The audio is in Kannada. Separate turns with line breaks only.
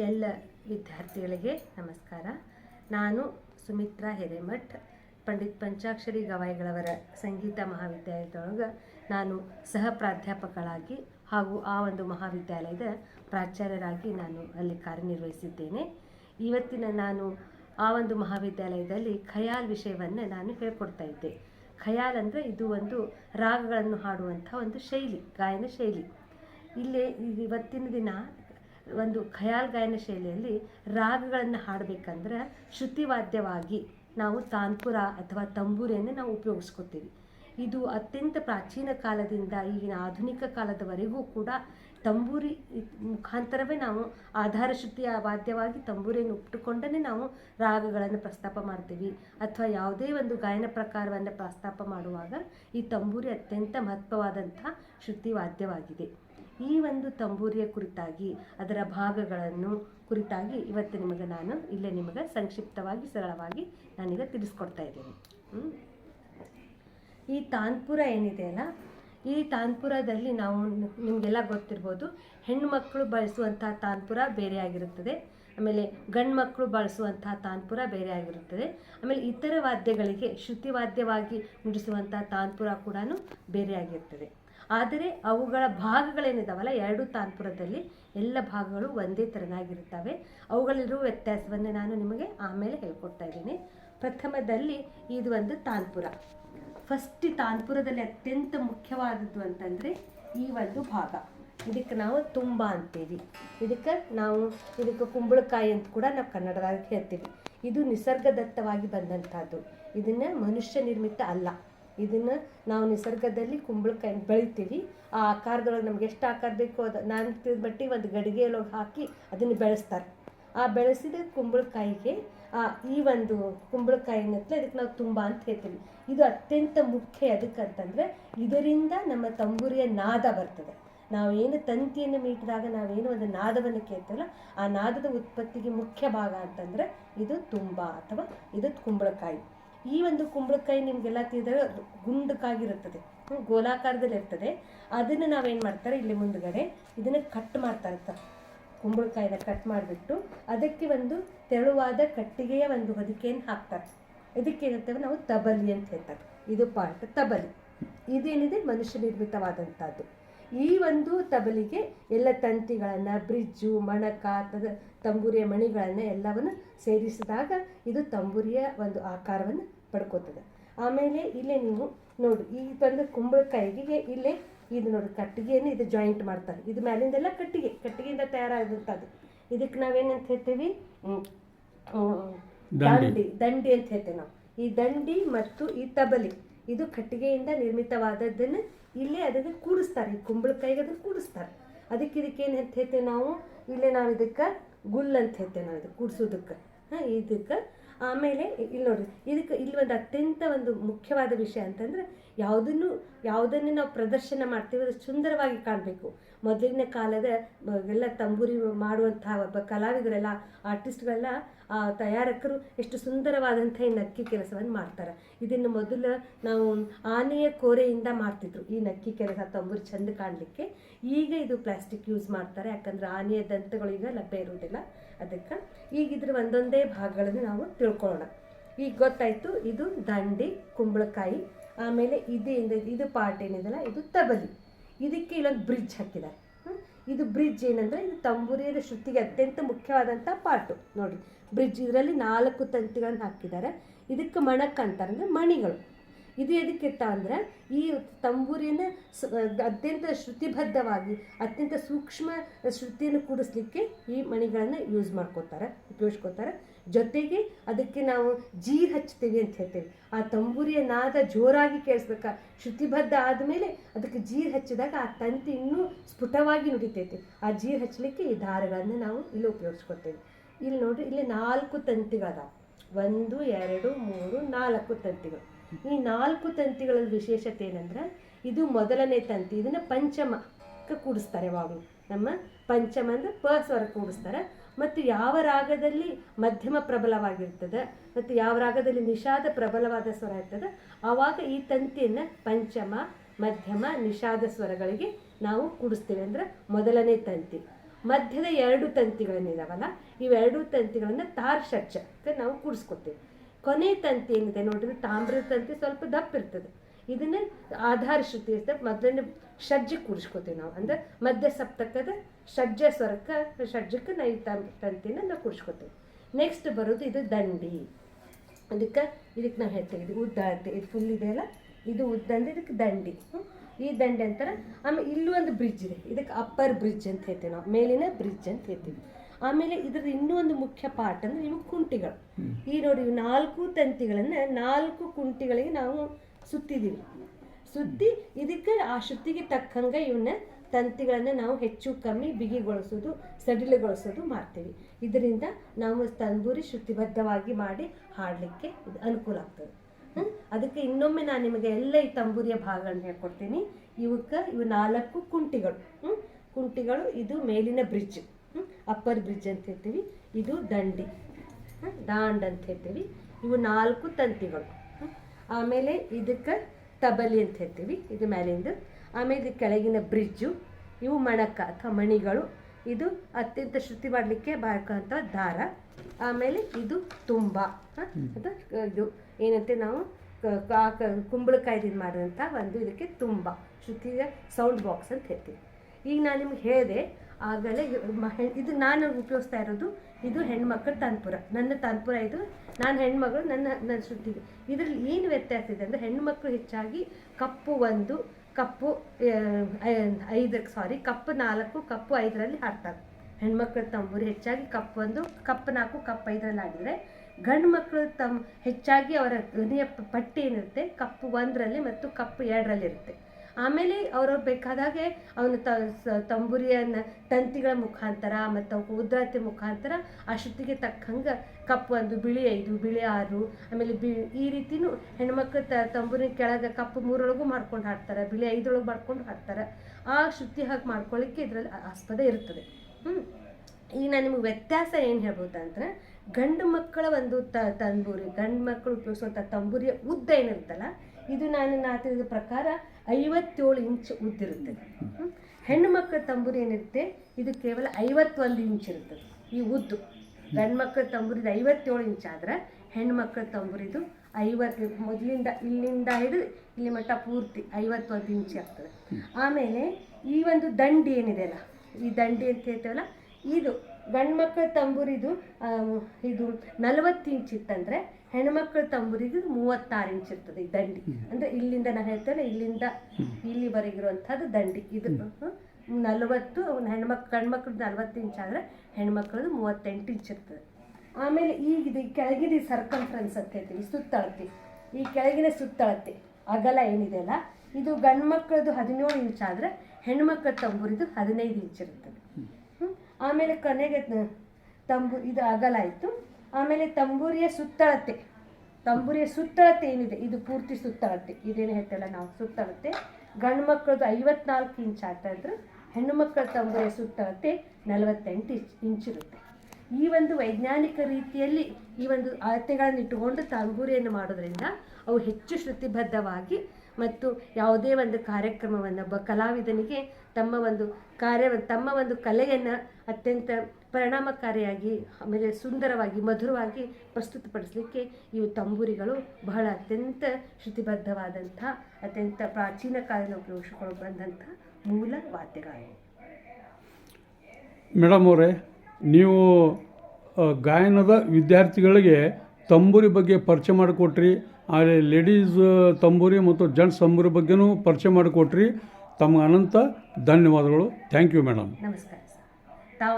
ಎಲ್ಲ ವಿದ್ಯಾರ್ಥಿಗಳಿಗೆ ನಮಸ್ಕಾರ. ನಾನು ಸುಮಿತ್ರಾ ಹಿರೇಮಠ್, ಪಂಡಿತ್ ಪಂಚಾಕ್ಷರಿ ಗವಾಯಿಗಳವರ ಸಂಗೀತ ಮಹಾವಿದ್ಯಾಲಯದೊಳಗೆ ನಾನು ಸಹ ಪ್ರಾಧ್ಯಾಪಕಳಾಗಿ ಹಾಗೂ ಆ ಒಂದು ಮಹಾವಿದ್ಯಾಲಯದ ಪ್ರಾಚಾರ್ಯರಾಗಿ ನಾನು ಅಲ್ಲಿ ಕಾರ್ಯನಿರ್ವಹಿಸಿದ್ದೇನೆ. ಇವತ್ತಿನ ನಾನು ಆ ಒಂದು ಮಹಾವಿದ್ಯಾಲಯದಲ್ಲಿ ಖಯಾಲ್ ವಿಷಯವನ್ನು ನಾನು ಹೇಳ್ಕೊಡ್ತಾ ಇದ್ದೆ. ಖಯಾಲ್ ಅಂದರೆ ಇದು ಒಂದು ರಾಗಗಳನ್ನು ಹಾಡುವಂಥ ಒಂದು ಶೈಲಿ, ಗಾಯನ ಶೈಲಿ. ಇಲ್ಲೇ ಇವತ್ತಿನ ದಿನ ಒಂದು ಖಯಾಲ್ ಗಾಯನ ಶೈಲಿಯಲ್ಲಿ ರಾಗಗಳನ್ನು ಹಾಡಬೇಕಂದ್ರೆ ಶ್ರುತಿವಾದ್ಯವಾಗಿ ನಾವು ತಾನ್ಪುರ ಅಥವಾ ತಂಬೂರಿಯನ್ನು ನಾವು ಉಪಯೋಗಿಸ್ಕೊತೀವಿ. ಇದು ಅತ್ಯಂತ ಪ್ರಾಚೀನ ಕಾಲದಿಂದ ಈಗಿನ ಆಧುನಿಕ ಕಾಲದವರೆಗೂ ಕೂಡ ತಂಬೂರಿ ಮುಖಾಂತರವೇ ನಾವು ಆಧಾರ ಶ್ರುತಿಯ ವಾದ್ಯವಾಗಿ ತಂಬೂರಿಯನ್ನು ಉಟ್ಕೊಂಡೇ ನಾವು ರಾಗಗಳನ್ನು ಪ್ರಸ್ತಾಪ ಮಾಡ್ತೀವಿ. ಅಥವಾ ಯಾವುದೇ ಒಂದು ಗಾಯನ ಪ್ರಕಾರವನ್ನು ಪ್ರಸ್ತಾಪ ಮಾಡುವಾಗ ಈ ತಂಬೂರಿ ಅತ್ಯಂತ ಮಹತ್ವವಾದಂಥ ಶ್ರುತಿ ವಾದ್ಯವಾಗಿದೆ. ಈ ಒಂದು ತಂಬೂರಿಯ ಕುರಿತಾಗಿ, ಅದರ ಭಾಗಗಳನ್ನು ಕುರಿತಾಗಿ ಇವತ್ತು ನಿಮಗೆ ನಾನು ಇಲ್ಲೇ ನಿಮಗೆ ಸಂಕ್ಷಿಪ್ತವಾಗಿ, ಸರಳವಾಗಿ ನಾನೀಗ ತಿಳಿಸ್ಕೊಡ್ತಾ ಇದ್ದೀನಿ? ಈ ತಾನ್ಪುರ ಏನಿದೆಯಲ್ಲ ಈ ತಾನ್ಪುರದಲ್ಲಿ ನಾವು ನಿಮಗೆಲ್ಲ ಗೊತ್ತಿರ್ಬೋದು ಹೆಣ್ಣು ಮಕ್ಕಳು ಬಳಸುವಂಥ ತಾನ್ಪುರ ಬೇರೆ ಆಗಿರುತ್ತದೆ. ಆಮೇಲೆ ಗಂಡು ಮಕ್ಕಳು ಬಳಸುವಂಥ ತಾನ್ಪುರ ಬೇರೆ ಆಗಿರುತ್ತದೆ. ಆಮೇಲೆ ಇತರ ವಾದ್ಯಗಳಿಗೆ ಶ್ರುತಿವಾದ್ಯವಾಗಿ ನುಡಿಸುವಂಥ ತಾನ್ಪುರ ಕೂಡ ಬೇರೆ ಆಗಿರ್ತದೆ. ಆದರೆ ಅವುಗಳ ಭಾಗಗಳೇನಿದಾವಲ್ಲ, ಎರಡು ತಾನ್ಪುರದಲ್ಲಿ ಎಲ್ಲ ಭಾಗಗಳು ಒಂದೇ ಥರನಾಗಿರುತ್ತವೆ ಅವುಗಳಿರುವ ವ್ಯತ್ಯಾಸವನ್ನು ನಾನು ನಿಮಗೆ ಆಮೇಲೆ ಹೇಳ್ಕೊಡ್ತಾ ಇದ್ದೀನಿ. ಪ್ರಥಮದಲ್ಲಿ ಇದು ಒಂದು ತಾನ್ಪುರ. ಫಸ್ಟ್ ತಾನ್ಪುರದಲ್ಲಿ ಅತ್ಯಂತ ಮುಖ್ಯವಾದದ್ದು ಅಂತಂದರೆ ಈ ಒಂದು ಭಾಗ. ಇದಕ್ಕೆ ನಾವು ತುಂಬ ಅಂತೀವಿ. ಇದಕ್ಕೆ ನಾವು, ಇದಕ್ಕೆ ಕುಂಬಳಕಾಯಿ ಅಂತ ಕೂಡ ನಾವು ಕನ್ನಡದಾಗ ಹೇಳ್ತೀವಿ. ಇದು ನಿಸರ್ಗದತ್ತವಾಗಿ ಬಂದಂಥದ್ದು. ಇದನ್ನು ಮನುಷ್ಯ ನಿರ್ಮಿತ ಅಲ್ಲ. ಇದನ್ನು ನಾವು ನಿಸರ್ಗದಲ್ಲಿ ಕುಂಬಳಕಾಯಿ ಬೆಳಿತೀವಿ. ಆ ಆಕಾರದೊಳಗೆ ನಮ್ಗೆ ಎಷ್ಟು ಆಕಾರ ಬೇಕೋ ಅದು, ನಾನು ತಿಳಿದ ಒಂದು ಗಡಿಗೆಯೊಳಗೆ ಹಾಕಿ ಅದನ್ನು ಬೆಳೆಸ್ತಾರೆ. ಆ ಬೆಳೆಸಿದ ಕುಂಬಳಕಾಯಿಗೆ, ಆ ಈ ಒಂದು ಕುಂಬಳಕಾಯಿನತ್ಲೆ ಅದಕ್ಕೆ ನಾವು ತುಂಬ ಅಂತ ಹೇಳ್ತೀವಿ. ಇದು ಅತ್ಯಂತ ಮುಖ್ಯ ಅದಕ್ಕಂತಂದರೆ ಇದರಿಂದ ನಮ್ಮ ತಂಬೂರಿಯ ನಾದ ಬರ್ತದೆ. ನಾವು ಏನು ತಂತಿಯನ್ನು ಮೀಟಿದಾಗ ನಾವೇನು ಒಂದು ನಾದವನ್ನು ಕೇಳ್ತೀವಲ್ಲ, ಆ ನಾದದ ಉತ್ಪತ್ತಿಗೆ ಮುಖ್ಯ ಭಾಗ ಅಂತಂದರೆ ಇದು ತುಂಬ ಅಥವಾ ಇದು ಕುಂಬಳಕಾಯಿ. ಈ ಒಂದು ಕುಂಬಳಕಾಯಿ ನಿಮಗೆಲ್ಲ ಅದು ಗುಂಡಕ್ಕಾಗಿರುತ್ತದೆ. ಗೋಲಾಕಾರದಲ್ಲಿ ಇರ್ತದೆ. ಅದನ್ನು ನಾವೇನು ಮಾಡ್ತಾರೆ ಇಲ್ಲಿ ಮುಂದುಗಡೆ ಇದನ್ನು ಕಟ್ ಮಾಡ್ತಾ ಇರ್ತಾರೆ. ಕುಂಬಳಕಾಯಿನ ಕಟ್ ಮಾಡಿಬಿಟ್ಟು ಅದಕ್ಕೆ ಒಂದು ತೆಳುವಾದ ಕಟ್ಟಿಗೆಯ ಒಂದು ಹೊದಿಕೆಯನ್ನು ಹಾಕ್ತಾರೆ. ಇದಕ್ಕೆ ಏನಂತೇವೆ ನಾವು ತಬಲಿ ಅಂತ ಹೇಳ್ತಾರೆ. ಇದು ಪಾರ್ಟ್ ತಬಲಿ. ಇದೇನಿದೆ? ಮನುಷ್ಯ ನಿರ್ಮಿತವಾದಂಥದ್ದು ಈ ಒಂದು ತಬಲಿಗೆ ಎಲ್ಲ ತಂತಿಗಳನ್ನು ಬ್ರಿಡ್ಜು ಮಣಕ ತದ ತಂಬೂರಿಯ ಮಣಿಗಳನ್ನು ಎಲ್ಲವನ್ನು ಸೇರಿಸಿದಾಗ ಇದು ತಂಬೂರಿಯ ಒಂದು ಆಕಾರವನ್ನು ಪಡ್ಕೋತದೆ. ಆಮೇಲೆ ಇಲ್ಲೇ ನೀವು ನೋಡಿ ಈ ಬಂದು ಕುಂಬಳಕಾಯಿಗೆ ಇಲ್ಲೇ ಇದು ನೋಡಿ ಕಟ್ಟಿಗೆಯನ್ನು ಇದು ಜಾಯಿಂಟ್ ಮಾಡ್ತಾರೆ. ಇದು ಮೇಲಿಂದೆಲ್ಲ ಕಟ್ಟಿಗೆ ಕಟ್ಟಿಗೆಯಿಂದ ತಯಾರಾದಂಥದ್ದು. ಇದಕ್ಕೆ ನಾವೇನಂತ ಹೇಳ್ತೀವಿ? ದಂಡಿ ದಂಡಿ ಅಂತ ಹೇಳ್ತೇವೆ ನಾವು. ಈ ದಂಡಿ ಮತ್ತು ಈ ತಬಲಿ ಇದು ಕಟ್ಟಿಗೆಯಿಂದ ನಿರ್ಮಿತವಾದದ್ದನ್ನು ಇಲ್ಲೇ ಅದಕ್ಕೆ ಕೂಡಿಸ್ತಾರೆ, ಈ ಕುಂಬಳಕಾಯಿಗೆ ಅದನ್ನು ಕೂಡಿಸ್ತಾರೆ. ಅದಕ್ಕೆ ಇದಕ್ಕೆ ಏನು ಅಂತ ಹೇಳ್ತೇವೆ ನಾವು? ಇಲ್ಲೇ ನಾವು ಇದಕ್ಕೆ ಗುಲ್ ಅಂತ ಹೇಳ್ತೇವೆ ನಾವು ಇದು ಕೂಡಿಸೋದಕ್ಕೆ. ಹಾಂ, ಇದಕ್ಕೆ. ಆಮೇಲೆ ಇಲ್ಲಿ ನೋಡಿ ಇದಕ್ಕೆ ಇಲ್ಲಿ ಒಂದು ಅತ್ಯಂತ ಒಂದು ಮುಖ್ಯವಾದ ವಿಷಯ ಅಂತಂದ್ರೆ ಯಾವುದನ್ನು ಯಾವುದನ್ನು ನಾವು ಪ್ರದರ್ಶನ ಮಾಡ್ತೀವಿ ಅದು ಸುಂದರವಾಗಿ ಕಾಣಬೇಕು. ಮೊದಲಿನ ಕಾಲದ ಎಲ್ಲ ತಂಬೂರಿ ಮಾಡುವಂತಹ ಒಬ್ಬ ಕಲಾವಿದರೆಲ್ಲ ಆರ್ಟಿಸ್ಟ್ಗಳೆಲ್ಲ ಆ, ತಯಾರಕರು ಎಷ್ಟು ಸುಂದರವಾದಂಥ ಈ ನಕ್ಕಿ ಕೆಲಸವನ್ನು ಮಾಡ್ತಾರೆ. ಇದನ್ನು ಮೊದಲು ನಾವು ಆನೆಯ ಕೋರೆಯಿಂದ ಮಾಡ್ತಿದ್ರು, ಈ ನಕ್ಕಿ ಕೆಲಸ ತಂಬೂರಿ ಚಂದ ಕಾಣಲಿಕ್ಕೆ. ಈಗ ಇದು ಪ್ಲಾಸ್ಟಿಕ್ ಯೂಸ್ ಮಾಡ್ತಾರೆ, ಯಾಕಂದ್ರೆ ಆನೆಯ ದಂತಗಳು ಈಗ ಲಭ್ಯ ಇರುವುದಿಲ್ಲ. ಅದಕ್ಕೆ ಈಗ ಇದ್ರ ಒಂದೊಂದೇ ಭಾಗಗಳನ್ನು ನಾವು ತಿಳ್ಕೊಳ್ಳೋಣ. ಈಗ ಗೊತ್ತಾಯಿತು, ಇದು ದಂಡಿ, ಕುಂಬಳಕಾಯಿ, ಆಮೇಲೆ ಇದೇ ಇದು ಪಾರ್ಟ್ ಏನಿದೆಲ್ಲ ಇದು ತಬಲಿ. ಇದಕ್ಕೆ ಇಲ್ಲೊಂದು ಬ್ರಿಡ್ಜ್ ಹಾಕಿದ್ದಾರೆ. ಇದು ಬ್ರಿಡ್ಜ್ ಏನಂದ್ರೆ ಇದು ತಂಬೂರಿಯರ ಶ್ರುತಿಗೆ ಅತ್ಯಂತ ಮುಖ್ಯವಾದಂಥ ಪಾರ್ಟು ನೋಡಿ ಬ್ರಿಡ್ಜ್ ಇದರಲ್ಲಿ ನಾಲ್ಕು ತಂತಿಗಳನ್ನು ಹಾಕಿದ್ದಾರೆ. ಇದಕ್ಕೆ ಮಣಕ್ಕ ಅಂತಾರೆ ಮಣಿಗಳು. ಇದು ಎದಕ್ಕಿತ್ತ ಅಂದ್ರೆ ಈ ತಂಬೂರಿಯನ್ನು ಅತ್ಯಂತ ಶ್ರುತಿಬದ್ಧವಾಗಿ ಅತ್ಯಂತ ಸೂಕ್ಷ್ಮ ಶ್ರುತಿಯನ್ನು ಕೂಡಿಸ್ಲಿಕ್ಕೆ ಈ ಮಣಿಗಳನ್ನು ಯೂಸ್ ಮಾಡ್ಕೋತಾರೆ, ಉಪಯೋಗಿಸ್ಕೋತಾರೆ. ಜೊತೆಗೆ ಅದಕ್ಕೆ ನಾವು ಜೀರ್ ಹಚ್ತೀವಿ ಅಂತ ಹೇಳ್ತೇವೆ. ಆ ತಂಬೂರಿಯ ನಾದ ಜೋರಾಗಿ ಕೇಳಿಸ್ಬೇಕ. ಶ್ರುತಿಬದ್ಧ ಆದಮೇಲೆ ಅದಕ್ಕೆ ಜೀರ್ ಹಚ್ಚಿದಾಗ ಆ ತಂತಿ ಇನ್ನೂ ಸ್ಫುಟವಾಗಿ ನುಡಿತೈತಿ. ಆ ಜೀರ್ ಹಚ್ಚಲಿಕ್ಕೆ ಈ ದಾರಗಳನ್ನು ನಾವು ಇಲ್ಲಿ ಉಪಯೋಗಿಸ್ಕೊತೇವೆ ಇಲ್ಲಿ ನೋಡಿ ಇಲ್ಲಿ ನಾಲ್ಕು ತಂತಿಗಳದಾವ. ಒಂದು, ಎರಡು, ಮೂರು, ನಾಲ್ಕು ತಂತಿಗಳು. ಈ ನಾಲ್ಕು ತಂತಿಗಳ ವಿಶೇಷತೆ ಏನಂದ್ರೆ, ಇದು ಮೊದಲನೇ ತಂತಿ. ಇದನ್ನ ಪಂಚಮಕ್ಕೆ ಕೂಡಿಸ್ತಾರೆ ಯಾವಾಗಲೂ ನಮ್ಮ ಪಂಚಮ ಅಂದ್ರೆ ಪ ಸ್ವರ ಕೂಡಿಸ್ತಾರೆ. ಮತ್ತು ಯಾವ ರಾಗದಲ್ಲಿ ಮಧ್ಯಮ ಪ್ರಬಲವಾಗಿರ್ತದೆ ಮತ್ತು ಯಾವ ರಾಗದಲ್ಲಿ ನಿಷಾದ ಪ್ರಬಲವಾದ ಸ್ವರ ಇರ್ತದೆ, ಆವಾಗ ಈ ತಂತಿಯನ್ನು ಪಂಚಮ, ಮಧ್ಯಮ, ನಿಷಾದ ಸ್ವರಗಳಿಗೆ ನಾವು ಕೂಡಿಸ್ತೇವೆ ಅಂದರೆ ಮೊದಲನೇ ತಂತಿ. ಮಧ್ಯದ ಎರಡು ತಂತಿಗಳೇನಿದಾವಲ್ಲ ಇವೆರಡು ತಂತಿಗಳನ್ನು ತಾರ್ ಅಂತ ನಾವು ಕೂಡಿಸ್ಕೊತೀವಿ ಕೊನೆ ತಂತಿ ಏನಿದೆ ನೋಡಿದ್ರೆ ತಾಮ್ರದ ತಂತಿ ಸ್ವಲ್ಪ ದಪ್ಪ ಇರ್ತದೆ. ಇದನ್ನ ಆಧಾರ ಶ್ರುತಿ ಇರ್ತದೆ ಮೊದಲನೇ ಷಡ್ಜ ಕೂಡಿಸ್ಕೊತೀವಿ ನಾವು. ಅಂದ್ರೆ ಮಧ್ಯ ಸಪ್ತಕದ ಷಡ್ಜ ಸ್ವರಕ್ಕೆ ಷಡ್ಜಕ್ಕೆ ತಂ- ತಂತಿನ ನಾವು ಕೂಡಿಸ್ಕೊತೀವಿ ನೆಕ್ಸ್ಟ್ ಬರೋದು ಇದು ದಂಡಿ. ಅದಕ್ಕೆ ಇದಕ್ಕೆ ನಾವು ಹೇಳ್ತೀವಿ ಇದು ಉದ್ದ ಅಂತ. ಇದು ಫುಲ್ ಇದೆಯಲ್ಲ ಇದು ಉದ್ದ ಅಂದ್ರೆ ಇದಕ್ಕೆ ದಂಡಿ. ಈ ದಂಡೆ ಅಂತಾರೆ? ಆಮೇಲೆ ಇಲ್ಲೂ ಒಂದು ಬ್ರಿಡ್ಜ್ ಇದೆ. ಇದಕ್ಕೆ ಅಪ್ಪರ್ ಬ್ರಿಡ್ಜ್ ಅಂತ ಹೇಳ್ತೀವಿ ನಾವು. ಮೇಲಿನ ಬ್ರಿಡ್ಜ್ ಅಂತ ಹೇಳ್ತೀವಿ. ಆಮೇಲೆ ಇದ್ರದ್ದು ಇನ್ನೂ ಒಂದು ಮುಖ್ಯ ಪಾರ್ಟ್ ಅಂದ್ರೆ ಇವು ಕುಂಟಿಗಳು. ಈ ನೋಡಿ ನಾಲ್ಕು ತಂತಿಗಳನ್ನ ನಾಲ್ಕು ಕುಂಟಿಗಳಿಗೆ ನಾವು ಸುತ್ತಿದ್ದೀವಿ. ಸುತ್ತಿ ಇದಕ್ಕೆ ಆ ಶುದ್ಧಿಗೆ ತಕ್ಕಂಗೆ ಇವನ್ನ ತಂತಿಗಳನ್ನ ನಾವು ಹೆಚ್ಚು ಕಮ್ಮಿ ಬಿಗಿಗೊಳಿಸೋದು, ಸಡಿಲಗೊಳಿಸೋದು ಮಾಡ್ತೀವಿ. ಇದರಿಂದ ನಾವು ತಂಬೂರಿ ಶ್ರುತಿಬದ್ಧವಾಗಿ ಮಾಡಿ ಹಾಡಲಿಕ್ಕೆ ಇದು ಅನುಕೂಲ ಆಗ್ತದೆ? ಅದಕ್ಕೆ ಇನ್ನೊಮ್ಮೆ ನಾನು ನಿಮಗೆ ಎಲ್ಲ ಈ ತಂಬೂರಿಯ ಭಾಗಗಳನ್ನ ಹೇಳ್ಕೊಡ್ತೀನಿ. ಇವಕ್ಕೆ ಇವು ನಾಲ್ಕು ಕುಂಟಿಗಳು. ಹ್ಞೂ ಕುಂಟಿಗಳು, ಇದು ಮೇಲಿನ ಬ್ರಿಡ್ಜ್. ಅಪ್ಪರ್ ಬ್ರಿಡ್ಜ್ ಅಂತ ಹೇಳ್ತೀವಿ. ಇದು ದಂಡಿ? ದಾಂಡ್ ಅಂತ ಹೇಳ್ತೀವಿ. ಇವು ನಾಲ್ಕು ತಂತಿಗಳು. ಆಮೇಲೆ ಇದಕ್ಕೆ ತಬಲಿ ಅಂತ ಹೇಳ್ತೀವಿ ಇದು ಮ್ಯಾಲಿಂದ ಆಮೇಲೆ ಇದು ಕೆಳಗಿನ ಬ್ರಿಡ್ಜು ಇವು ಮಣಕ ಅಥವಾ ಮಣಿಗಳು. ಇದು ಅತ್ಯಂತ ಶ್ರುತಿ ಮಾಡಲಿಕ್ಕೆ ಬಾರಕಂತ ದಾರ. ಆಮೇಲೆ ಇದು ತುಂಬ. ಇದು ಏನಂತೆ ನಾವು ಕ- ಕಾ- ಮಾಡಿದಂಥ ಒಂದು ಇದಕ್ಕೆ ತುಂಬ. ಶ್ರುತಿಯ ಸೌಂಡ್ ಬಾಕ್ಸ್ ಅಂತ ಹೇಳ್ತೀವಿ. ಈಗ ನಾನು ನಿಮ್ಗೆ ಹೇಳಿದೆ ಆಗಲೇ ಇದು ನಾನು ಉಪಯೋಗಿಸ್ತಾ ಇರೋದು ಇದು ಹೆಣ್ಮಕ್ಳ ತಾನ್ಪುರ. ನನ್ನ ತಾನ್ಪುರ ಇದು. ನಾನು ಹೆಣ್ಮಗಳು, ನನ್ನ ನನ್ನ ಶುದ್ಧಿಗೆ ಇದರಲ್ಲಿ ಏನು ವ್ಯತ್ಯಾಸ ಇದೆ ಅಂದರೆ ಹೆಣ್ಮಕ್ಳು ಹೆಚ್ಚಾಗಿ ಕಪ್ಪು ಒಂದು, ಕಪ್ಪು ಐದು ಸಾರಿ ಕಪ್ಪು ನಾಲ್ಕು, ಕಪ್ಪು ಐದರಲ್ಲಿ ಹಾಡ್ತಾರೆ. ಹೆಣ್ಮಕ್ಳ ತಂಬೂರು ಹೆಚ್ಚಾಗಿ ಕಪ್ಪು ಒಂದು, ಕಪ್ಪು ನಾಲ್ಕು, ಕಪ್ಪು ಐದರಲ್ಲಿ ಆಡಿದರೆ ಗಂಡು ಮಕ್ಕಳು ತಮ್ಮ ಹೆಚ್ಚಾಗಿ ಅವರ ಧ್ವನಿಯ ಪಟ್ಟಿ ಏನಿರುತ್ತೆ? ಕಪ್ಪು ಒಂದರಲ್ಲಿ ಮತ್ತು ಕಪ್ಪು ಎರಡರಲ್ಲಿ ಇರುತ್ತೆ ಆಮೇಲೆ ಅವ್ರವ್ರು ಬೇಕಾದಾಗೆ ಅವನು ತ ತಂಬೂರಿಯನ್ನ, ತಂತಿಗಳ ಮುಖಾಂತರ ಮತ್ತು ಉದ್ರಾತಿ ಮುಖಾಂತರ ಆ ಶ್ರುತಿಗೆ ತಕ್ಕಂಗೆ ಕಪ್ಪು ಒಂದು ಬಿಳಿ ಐದು, ಬಿಳಿ ಆರು, ಆಮೇಲೆ ಬಿ, ಈ ರೀತಿನೂ ಹೆಣ್ಮಕ್ಳು ತ ತಂಬೂರಿನ ಕೆಳಗೆ ಕಪ್ಪು ಮೂರೊಳಗೂ ಮಾಡ್ಕೊಂಡು ಹಾಡ್ತಾರೆ ಬಿಳಿ ಐದೊಳಗೆ ಮಾಡ್ಕೊಂಡು ಹಾಡ್ತಾರೆ ಆ ಶ್ರುತಿ ಹಾಗೆ ಮಾಡ್ಕೊಳ್ಳಿಕ್ಕೆ ಇದರಲ್ಲಿ ಆಸ್ಪದ ಇರ್ತದೆ. ಹ್ಞೂ ಈಗ ನಾನು ನಿಮ್ಗೆ ವ್ಯತ್ಯಾಸ ಏನು ಹೇಳ್ಬೋದು ಅಂದರೆ ಗಂಡು ಮಕ್ಕಳ ಒಂದು ತ, ತಂಬೂರಿ, ಗಂಡು ಮಕ್ಕಳು ಉಪಯೋಗಿಸುವಂಥ ತಂಬೂರಿಯ ಉದ್ದ ಏನಿರುತ್ತಲ್ಲ, ಇದು ನಾನು ನಾ ತಿಳಿದ ಪ್ರಕಾರ ಐವತ್ತೇಳು ಇಂಚ್ ಉದ್ದಿರುತ್ತೆ ಇರುತ್ತದೆ ಹೆಣ್ಣು ಮಕ್ಕಳ ತಂಬೂರಿ ಏನಿರುತ್ತೆ? ಇದು ಕೇವಲ ಐವತ್ತೊಂದು ಇಂಚ್ ಇರುತ್ತೆ ಈ ಉದ್ದು. ಗಂಡು ಮಕ್ಕಳ ತಂಬೂರಿದು ಐವತ್ತೇಳು ಇಂಚ್ ಆದ್ರೆ ಹೆಣ್ಣು ಮಕ್ಕಳ ತಂಬೂರಿದು ಐವತ್ತು, ಮೊದಲಿಂದ ಇಲ್ಲಿಂದ ಹಿಡಿದು ಇಲ್ಲಿ ಮಟ್ಟ ಪೂರ್ತಿ ಐವತ್ತೊಂದು ಇಂಚ್ ಆಗ್ತದೆ. ಆಮೇಲೆ ಈ ಒಂದು ದಂಡಿ ಏನಿದೆ ಅಲ್ಲ ಈ ದಂಡಿ ಅಂತ ಹೇಳ್ತೇವಲ್ಲ, ಇದು ಗಂಡು ಮಕ್ಕಳ ತಂಬೂರಿದು ಇದು ನಲವತ್ತು ಇಂಚ್ ಇತ್ತಂದ್ರೆ ಹೆಣ್ಮಕ್ಳ ತಂಬೂರಿದು ಮೂವತ್ತಾರು ಇಂಚ್ ಇರ್ತದೆ ಈ ದಂಡಿ. ಅಂದ್ರೆ ಇಲ್ಲಿಂದ ನಾನು ಹೇಳ್ತೇನೆ ಇಲ್ಲಿಂದ ಇಲ್ಲಿವರೆಗಿರುವಂಥದ್ದು ದಂಡಿ. ಇದು ನಲವತ್ತು ಹೆಣ್ಮಕ್ ಗಂಡ್ಮಕ್ಳದ್ದು ನಲವತ್ತು ಇಂಚ್ ಆದರೆ ಹೆಣ್ಮಕ್ಳದ್ದು ಮೂವತ್ತೆಂಟು ಇಂಚ್ ಇರ್ತದೆ. ಆಮೇಲೆ ಈಗ ಇದು ಈ ಕೆಳಗಿನ ಸರ್ಕಂಫರೆನ್ಸ್ ಅಂತ ಹೇಳ್ತೀವಿ ಸುತ್ತಳತೆ ಈ ಕೆಳಗಿನ ಸುತ್ತಳತೆ ಅಗಲ ಏನಿದೆ ಅಲ್ಲ ಇದು ಗಂಡು ಮಕ್ಕಳದು ಹದಿನೇಳು ಇಂಚ್ ಆದರೆ ಹೆಣ್ಮಕ್ಳ ತಂಬೂರಿದು ಹದಿನೈದು ಇಂಚ್ ಇರ್ತದೆ. ಹ್ಮ್? ಆಮೇಲೆ ಕೊನೆಗೆ ತಂಬು, ಇದು ಅಗಲ ಆಮೇಲೆ ತಂಬೂರಿಯ ಸುತ್ತಳತೆ. ತಂಬೂರಿಯ ಸುತ್ತಳತೆ ಏನಿದೆ? ಇದು ಪೂರ್ತಿ ಸುತ್ತಳತೆ. ಇದೇನು ಹೇಳ್ತಲ್ಲ ನಾವು? ಸುತ್ತಳತೆ. ಗಂಡು ಮಕ್ಕಳದು ಐವತ್ನಾಲ್ಕು ಇಂಚ್ ಆಗ್ತಾ ಇದ್ರು. ಹೆಣ್ಣು ಮಕ್ಕಳ ತಂಬೂರಿಯ ಸುತ್ತಳತೆ ನಲವತ್ತೆಂಟು ಇಂಚ್ ಇರುತ್ತೆ. ಈ ಒಂದು ವೈಜ್ಞಾನಿಕ ರೀತಿಯಲ್ಲಿ ಈ ಒಂದು ಅಳತೆಗಳನ್ನು ಇಟ್ಟುಕೊಂಡು ತಂಬೂರಿಯನ್ನು ಮಾಡೋದ್ರಿಂದ ಅವು ಹೆಚ್ಚು ಶ್ರುತಿಬದ್ಧವಾಗಿ ಮತ್ತು ಯಾವುದೇ ಒಂದು ಕಾರ್ಯಕ್ರಮವನ್ನು ಒಬ್ಬ ಕಲಾವಿದನಿಗೆ ತಮ್ಮ ಒಂದು ಕಾರ್ಯ, ತಮ್ಮ ಒಂದು ಕಲೆಯನ್ನು ಅತ್ಯಂತ ಪರಿಣಾಮಕಾರಿಯಾಗಿ, ಆಮೇಲೆ ಸುಂದರವಾಗಿ, ಮಧುರವಾಗಿ ಪ್ರಸ್ತುತಪಡಿಸಲಿಕ್ಕೆ ಇವು ತಂಬೂರಿಗಳು ಬಹಳ ಅತ್ಯಂತ ಶ್ರುತಿಬದ್ಧವಾದಂಥ ಅತ್ಯಂತ ಪ್ರಾಚೀನ ಕಾಲದ ಉಪಯೋಗಿಸಿಕೊಂಡು ಬಂದಂಥ ಮೂಲ ವಾದ್ಯಗಳು.
ಮೇಡಮ್ ಅವರೇ, ನೀವು ಗಾಯನದ ವಿದ್ಯಾರ್ಥಿಗಳಿಗೆ ತಂಬೂರಿ ಬಗ್ಗೆ ಪರಿಚಯ ಮಾಡಿಕೊಟ್ರಿ ಆಮೇಲೆ ಲೇಡೀಸ್ ತಂಬೂರಿ ಮತ್ತು ಜೆಂಟ್ಸ್ ತಂಬೂರಿ ಬಗ್ಗೆನೂ ಪರಿಚಯ ಮಾಡಿಕೊಟ್ರಿ. ತಮ್ಮ ಅನಂತ ಧನ್ಯವಾದಗಳು. Thank you, madam.
ನಮಸ್ಕಾರ.